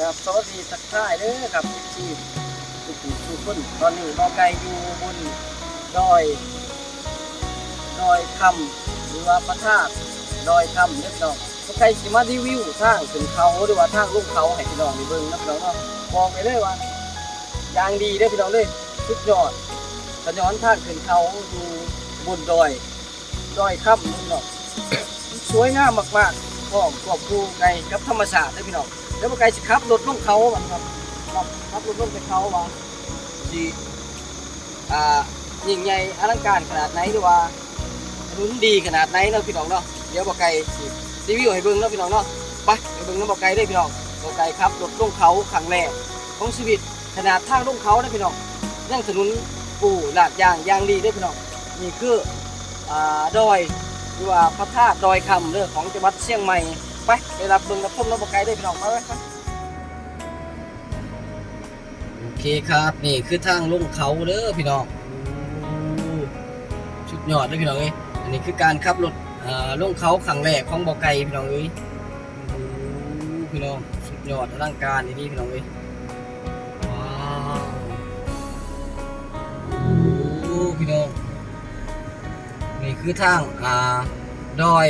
ครับสวัสดีทักทายเด้อครับที่ทุกผู้ทุกคนตอนนี้เราไกลอยู่บนดอยดอยคำหรือว่าพระธาตุดอยคำเล็กน้องก็ไกลสิมารีวิวทางขึ้นเขาหรือว่าทางลงเขาให้พี่น้องได้เบิ่งนะพี่น้องเนาะบอกไปเลยว่าอย่างดีเด้อพี่น้องเลยสุดยอดถนนทางขึ้นเขาอยู่บนดอยดอยคำนี่เนาะสวยงามมากๆพ้องควบคู่ไงกับธรรมชาติเด้อพี่น้อง แล้วบ่ไกลสิขับรถลงเขาบัดครับครับขับรถลงไปเขาว่าสิอ่ายิ่งใหญ่อลังการขนาดไหนหรือว่ารุนดีขนาดไหนเนาะพี่น้องเนาะเดี๋ยวบ่ไกลสิรีวิวให้เบิ่งเนาะพี่น้องเนาะไปไปเบิ่งน้ำบ่ไกลเด้พี่น้องบ่ไกลครับรถลงเขาครั้งแรกของชีวิตขนาดทางลงเขาเด้พี่น้องยังถนนปูลาดยางยางดีเด้พี่น้องนี่คืออ่าดอยหรือว่าพระธาตุดอยคำเด้องของจังหวัดเชียงใหม่ ไปไปรับเบิ่งรับชมน้ำบกไก่ได้พี่น้องมาไว้ครับโอเคครับนี่คือทางลงเขาเด้อพี่น้องชุดยอดเลยพี่น้องเอ้ยอันนี้คือการขับรถอ่าลงเขาครั้งแรกของบกไก่พี่น้องเอ้ยโอ้พี่น้องสุดยอดอลังการนี่พี่น้องเอ้ยว้าวโอ้พี่น้องนี่คือทางอ่าดอย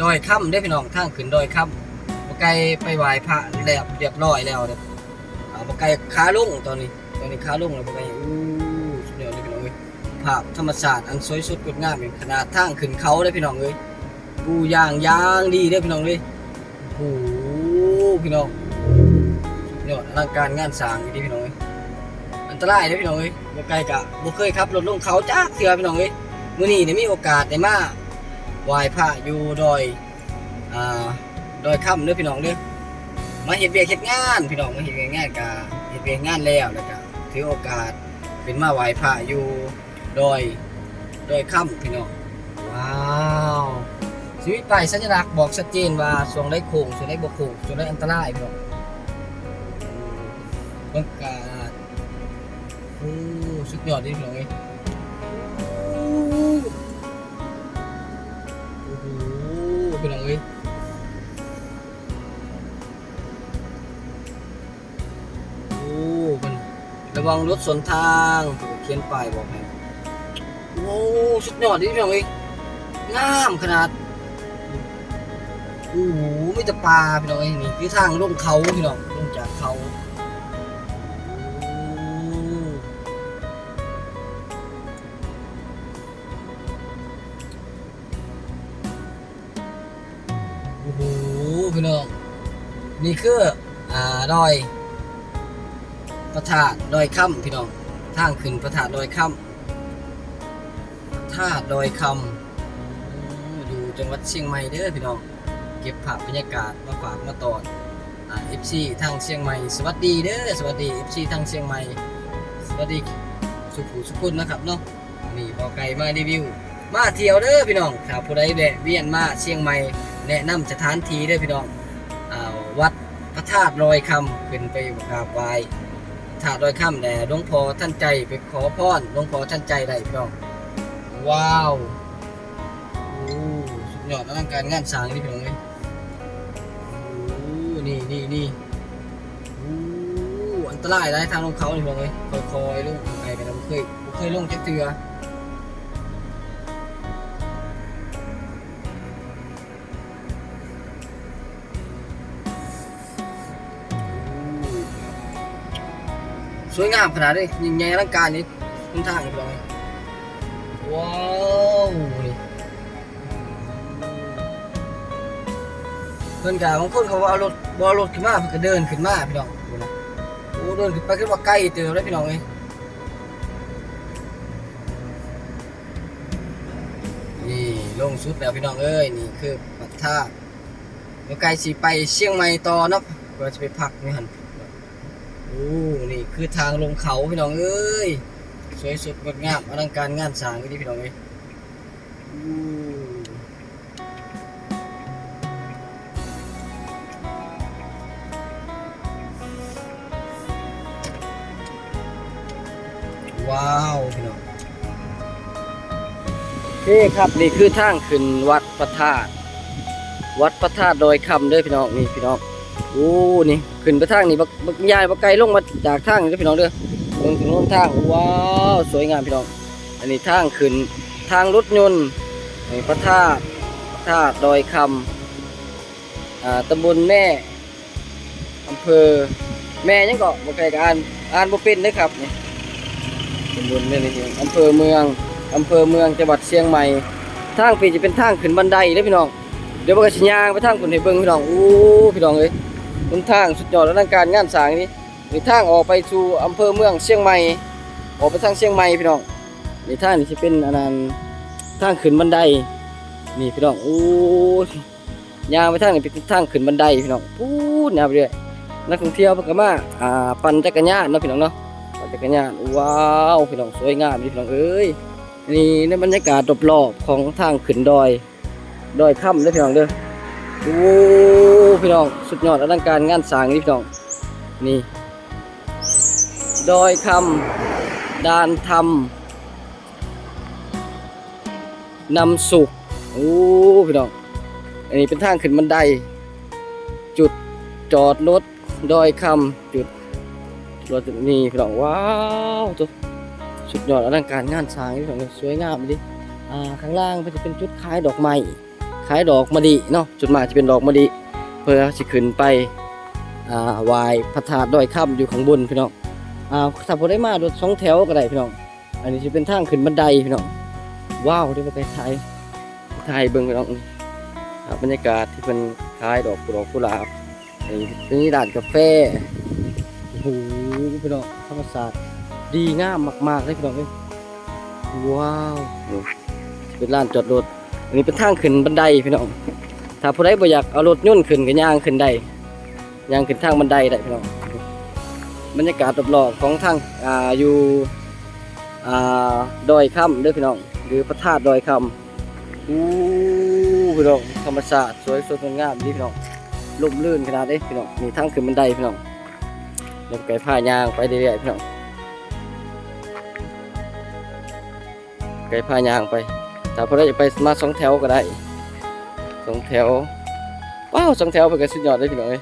ดอยค่ำได้พี่น้องทางขึ้นดอยค่ำบ่ไกลไปไหว้พระแล้วเรียบร้อยแล้วเด้ออ่าบ่ไกลขาลงตอนนี้ ตอนนี้ขาลงแล้วบ่ไกลอู้สุดยอดเลยพี่น้องเอ้ยภาพธรรมชาติอันสวยสดงดงามเป็นขนาดทางขึ้นเขาได้พี่น้องเอ้ยปูย่างย่างดีเด้พี่น้องเอ้ยโอ้โหพี่น้องสุดยอดอลังการงานสร้างดีพี่น้องเอ้ยอันตรายเด้อพี่น้องเอ้ยบ่ไกลกะบ่เคยขับรถลงเขาจักเทื่อพี่น้องเอ้ยมื้อนี้ได้มีโอกาสได้มา ไหว้พระอยู่ดอยอ่าดอยค่ำเด้อพี่น้องเด้อมาเฮ็ดเวียกเฮ็ดงาน พี่น้องมาเฮ็ดเวียกงานกะเฮ็ดเวียกงานแล้วแล้วก็ถือโอกาสเป็นมาไหว้พระอยู่ดอยดอยค่ำพี่น้องว้าวชีวิตไปสัญลักษณ์บอกชัดเจนว่าช่วงได้โค้งช่วงได้บ่โค้งช่วงได้อันตรายพี่น้องบรรยากาศโอ้สุดยอดเด้พี่น้องเอ้ย เว้ยโอ้มันระวังรถสวนทางเขียนป้ายบอกให้โอ้สุดยอดดิพี่น้องเอ้ยงามขนาดโอ้โหไม่จะปลาพี่น้องเอ้ยนี่คือทางลงเขาพี่น้องลงจากเขา พี่น้อง นี่คือ อ่าดอย พระธาตุดอยค่ำพี่น้อง ทางขึ้นพระธาตุดอยค่ำพระธาตุดอยคำอยู่จังหวัดเชียงใหม่เด้อพี่น้อง เก็บภาพบรรยากาศมาฝากมาตอนอ่า FC ทางเชียงใหม่ สวัสดีเด้อ สวัสดี FC ทางเชียงใหม่ สวัสดีสุขุสุขุนนะครับเนาะนี่บอไก่มารีวิว มาเที่ยวเด้อพี่น้องถ้าผู้ใดแวะเวียนมาเชียงใหม่ แนะนำสถานที่ด้อพี่น้องอวัดพระธาตุลอยคำขึ้นไปกราบไหว้พระธาตุลอยคำแด่หลวงพ่อท่านใจไปขอพรหลวงพ่อท่านใจได้พี่น้อง ว้าวโอ้สุดยอดอลังการงานสร้างนี่พี่น้องเอ้ยโอ้นี่นี่นี่โอ้อันตรายได้ทางลงเขานี่พี่น้องเอ้ยค่อยๆลงไปไปนะบ่เคยบ่เคยลงจักเทื่อ สวยงามขนาดนี้ยิ่งใหญ่อลังการนี่ทุนทางนี่พี่น้องว้าวนี่เพิ่นกะบางคนเขาว่าเอารถบอรถขึ้นมาเพิ่นก็เดินขึ้นมาพี่น้องโอ้เดินขึ้นไปขึ้นว่าใกล้เติมเลยพี่น้องเอ้นี่ลงสุดแล้วพี่น้องเอ้ยนี่คือปัทธาเดี๋ยวไกลสิไปเชียงใหม่ต่อเนาะเพื่อจะไปพักนี่หัน อ้นี่คือทางลงเขาพี่น้องเอ้ยสวยสดงดงามอลังการงานสร้างนี่พี่น้องเอ้ยว้าวพี่น้องโอเคครับนี่คือทางขึ้นวัดพระธาตุวัดพระธาตุดอยคำเด้อพี่น้องนี่พี่น้อง โอ้นี่ขึ้นไปทางนี่บักบักยายบักไกลลงมาจากทางนี่เด้อพี่น้องเด้อลงถึงโน้นทางว้าวสวยงามพี่น้อง อันนี้ทางขึ้นทางรถยนต์นนี้พระธาตุพระธาตุดอยคำอ่าตำบลแม่อำเภอแม่ยังเกาะบ่ไกลกับอ่านอ่านบ่เป็นเด้อครับนี่ตำบลแม่นี่อำเภอเมืองอำเภอเมืองจังหวัดเชียงใหม่ทางปีจะเป็นทางขึ้นบันไดเด้อพี่น้อง เดี๋ยวมันก็สิย่างไปทางคนให้เบิ่งพี่น้องอู้พี่น้องเอ้ยบนทางสุดยอดอลังการงานสร้างนี่นี่ทางออกไปสู่อำเภอเมืองเชียงใหม่ออกไปทางเชียงใหม่พี่น้องนี่ทางนี่สิเป็นอันนั้นทางขึ้นบันไดนี่พี่น้องอู้ยางไปทางนี่เป็นทางขึ้นบันไดพี่น้องปู๊ดยาวไปเรื่อยนักท่องเที่ยวเพิ่นก็มาอ่าปั่นจักรยานเนาะพี่น้องเนาะปั่นจักรยานว้าวพี่น้องสวยงามดีพี่น้องเอ้ยนี่ในบรรยากาศรอบๆของทางขึ้นดอย ดอยค่ำเด้อพี่น้องเด้อโอ้พี่น้องสุดยอดอลังการงานสร้างนี่พี่น้องนี่ดอยคำดานธรรมนำสุขโอ้พี่น้องอันนี้เป็นทางขึ้นบันได จุดจอดรถดอยคำจุดรถนี่พี่น้องว้าวตัวสุดยอดอลังการงานสร้างนี่พี่น้องสวยงามดิอ่าข้างล่างมันจะเป็นจุดขายดอกไม้ ขายดอกมะลิเนาะจุดหมายจะเป็นดอกมะลิเพื่อสิขึ้นไปอ่าวายพระธาตุดอยค่ำอยู่ข้างบนพี่น้องอ่าถ้าพอได้มารถสองแถวก็ได้พี่น้องอันนี้จะเป็นทางขึ้นบันไดพี่น้องว้าวที่มาไปถ่ายถ่ายเบิ่งพี่น้องบรรยากาศที่เป็นขายดอกดอกกุหลาบอันนี้เป็นร้านกาแฟโอ้โหพี่น้องธรรมศาสตร์ดีงามมากๆเลยพี่น้องเอ้ยว้าวเป็นร้านจอดรถ อันนี้เป็นทางขึ้นบันไดพี่น้อง ถ้าผู้ใดบ่อยากเอารถยนต์ขึ้นก็ย่างขึ้นได้ย่างขึ้นทางบันไดได้พี่น้อง บรรยากาศรอบๆของทางอ่าอยู่อ่าดอยค่ำเด้อพี่น้อง หรือพระธาตุดอยค่ำอู้พี่น้องธรรมชาติสวยสดงดงามดีพี่น้องลมลื่นขนาดนี้พี่น้องมีทางขึ้นบันไดพี่น้องเดินไก่ผ้ายางไปเรื่อยๆพี่น้องไก่ผ้ายางไป ถ้าพอได้จะไปมาสองแถวก็ได้สองแถวว้าวสองแถวเป็นกันสุดยอดเลยพี่น้องเอ้ย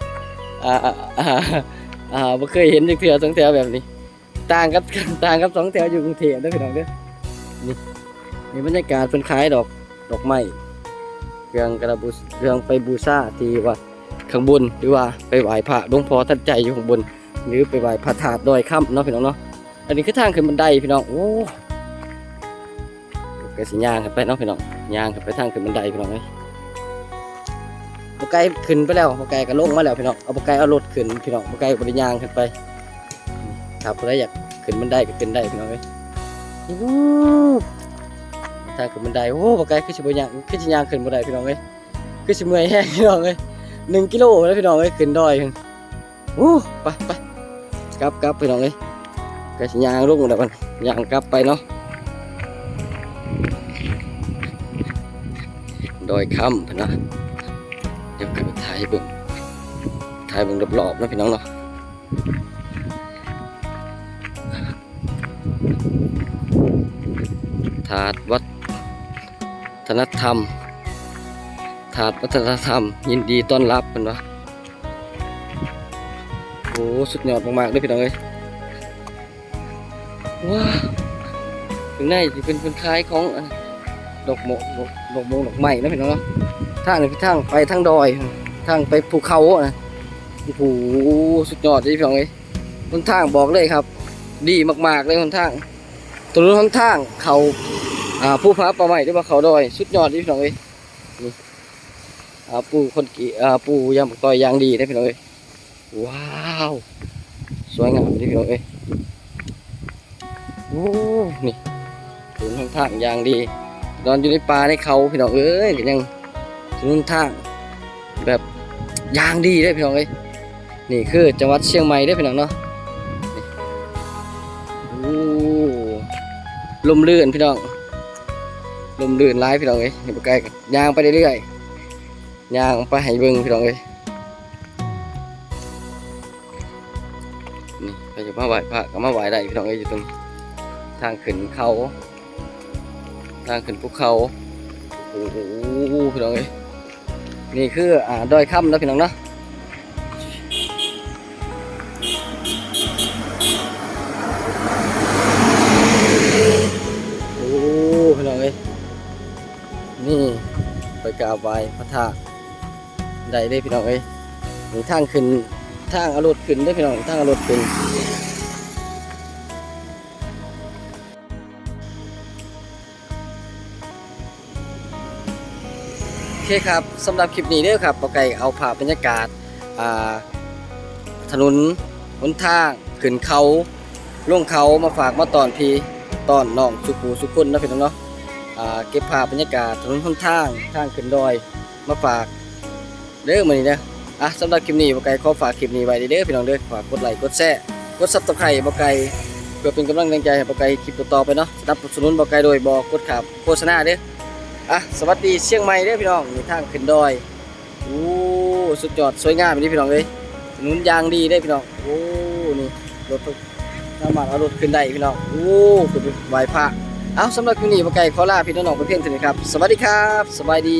อ่าอ่าอ่าบ่เคยเห็นจักเทื่อสองแถวแบบนี้ ต่างกับต่างกับสองแถวอยู่กรุงเทพเด้อพี่น้องเด้อนี่นี่บรรยากาศเป็นขายดอกดอกไม้เรื่องกระบุเรื่องไปบูชาที่วัดข้างบนหรือว่าไปไหว้พระหลวงพ่อท่านใจอยู่ข้างบน หรือไปไหว้พระธาตุดอยค่ำเนาะพี่น้องเนาะอันนี้คือทางขึ้นบันไดพี่น้องโอ้ ก็สิย่างกันไปเนาะพี่น้องย่างกันไปทางขึ้นบันไดพี่น้องเอ้ยบกไก่ขึ้นไปแล้วบกไก่ก็ลงมาแล้วพี่น้องเอาบกไก่เอารถขึ้นพี่น้องบกไก่บริย่างขึ้นไปถ้าผู้ใดอยากขึ้นบันไดก็ขึ้นได้พี่น้องเอ้ยอู้ทางขึ้นบันไดโอ้บกไก่คือสิบย่างคือสิย่างขึ้นบันไดพี่น้องเอ้ยคือสิเมื่อยแห้งพี่น้องเอ้ยหนึ่งกิโลแล้วพี่น้องเอ้ยขึ้นดอยโอ้ไปไปกลับกลับพี่น้องเอ้ยก็สิย่างลงแล้วมันย่างกลับไปเนาะ ดอยค่ำพะนะเดี๋ยวกันไปถ่ายเบิ่งถ่ายเบิ่งรอบๆนะพี่น้องเนาะถาดวัฒนธรรม ถาดวัฒนธรรม ยินดีต้อนรับเป็นวะโอ้สุดยอดมากๆเลยพี่น้องเอ้ยว้าวถึงในที่เป็นคนคล้ายของดอกโมดอก ดอกโมดอกไม้นะพี่น้องเนาะทางนี้คือทางไปทางดอย ทางไปภูเขาอะนะโอ้โหสุดยอดเลยพี่น้องเอ้ยหนทางบอกเลยครับ ดีมากๆเลยหนทางถนนหนทางเขาอ่าผู้พาป่าไม้หรือว่าเขาดอย สุดยอดเลยพี่น้องเอ้ยนี่อ่าปูคนกี่อ่าปูยางต่อยยางดีนะพี่น้องเอ้ยว้าวสวยงามเลยพี่น้องเอ้ยโอ้นี่ถนนหนทางยางดี นอนอยู่ในป่าในเขาพี่น้องเอ้ยก็ยังถนนทางแบบยางดีเลยพี่น้องเอ้ยนี่คือจังหวัดเชียงใหม่เด้พี่น้องเนาะโอ้ลมลื่นพี่น้องลมลื่นร้ายพี่น้องเอ้ยนี่ไปไกลกันย่างไปเรื่อยๆย่างไปให้เบิ่งพี่น้องเอ้ยนี่ไปจะมาไหวพระก็มาไหว้ได้พี่น้องเอ้ยอยู่ตรงทางขึ้นเขา ทางขึ้นภูเขาโอ้โหพี่น้องเอ้นี่คืออ่าดอยค่ล้วพี่น้องเนาะโอ้พี่น้องเอ้นี่ไปกราบไหพระธาตุได้ได้พี่น้องเอ้ยนี่ทางขึ้นทางอารมณขึ้นได้พี่น้องทางอารมณขึ้น เคครับสำหรับคลิปนี้เด้อครับปอไก่เอาภาพบรรยากาศาถนนหนทางขึ้นเขาลงเขามาฝากมาตอนพีตอนน้องสุขูสุขคนนะพี่น้องเนาะเก็บภาพบรรยากาศถนนหนทางทางขึ้นดอยมาฝากเด้อมื้อนี้เด้ออะสำหรับคลิปนี้ปอไก่ขอฝากคลิปนี้ไว้เด้อพี่น้องเด้อฝากกดไลค์กดแชร์กด Subscribe ปอไก่เพื่อเป็นกำลังแรงใจให้ปอไก่คลิปต่อๆไปเนาะสนับสนุนปอไก่โดยบอกกดขับโฆษณาเด้อ อะสวัสดีเชียงใหม่เด้อพี่น้องมีทางขึ้นดอยโอ้สุดยอดสวยงามนี่พี่น้องเอ้ยถนนยางดีได้พี่น้องโอ้นี่รถทุกสามารถเอารถขึ้นได้พี่น้องโอ้ขึ้นไหวพระเอาสำหรับคลิปนี้ปะไก่ขอลาพี่น้องไปเพียงเท่านี้ครับ สวัสดีครับ สบายดี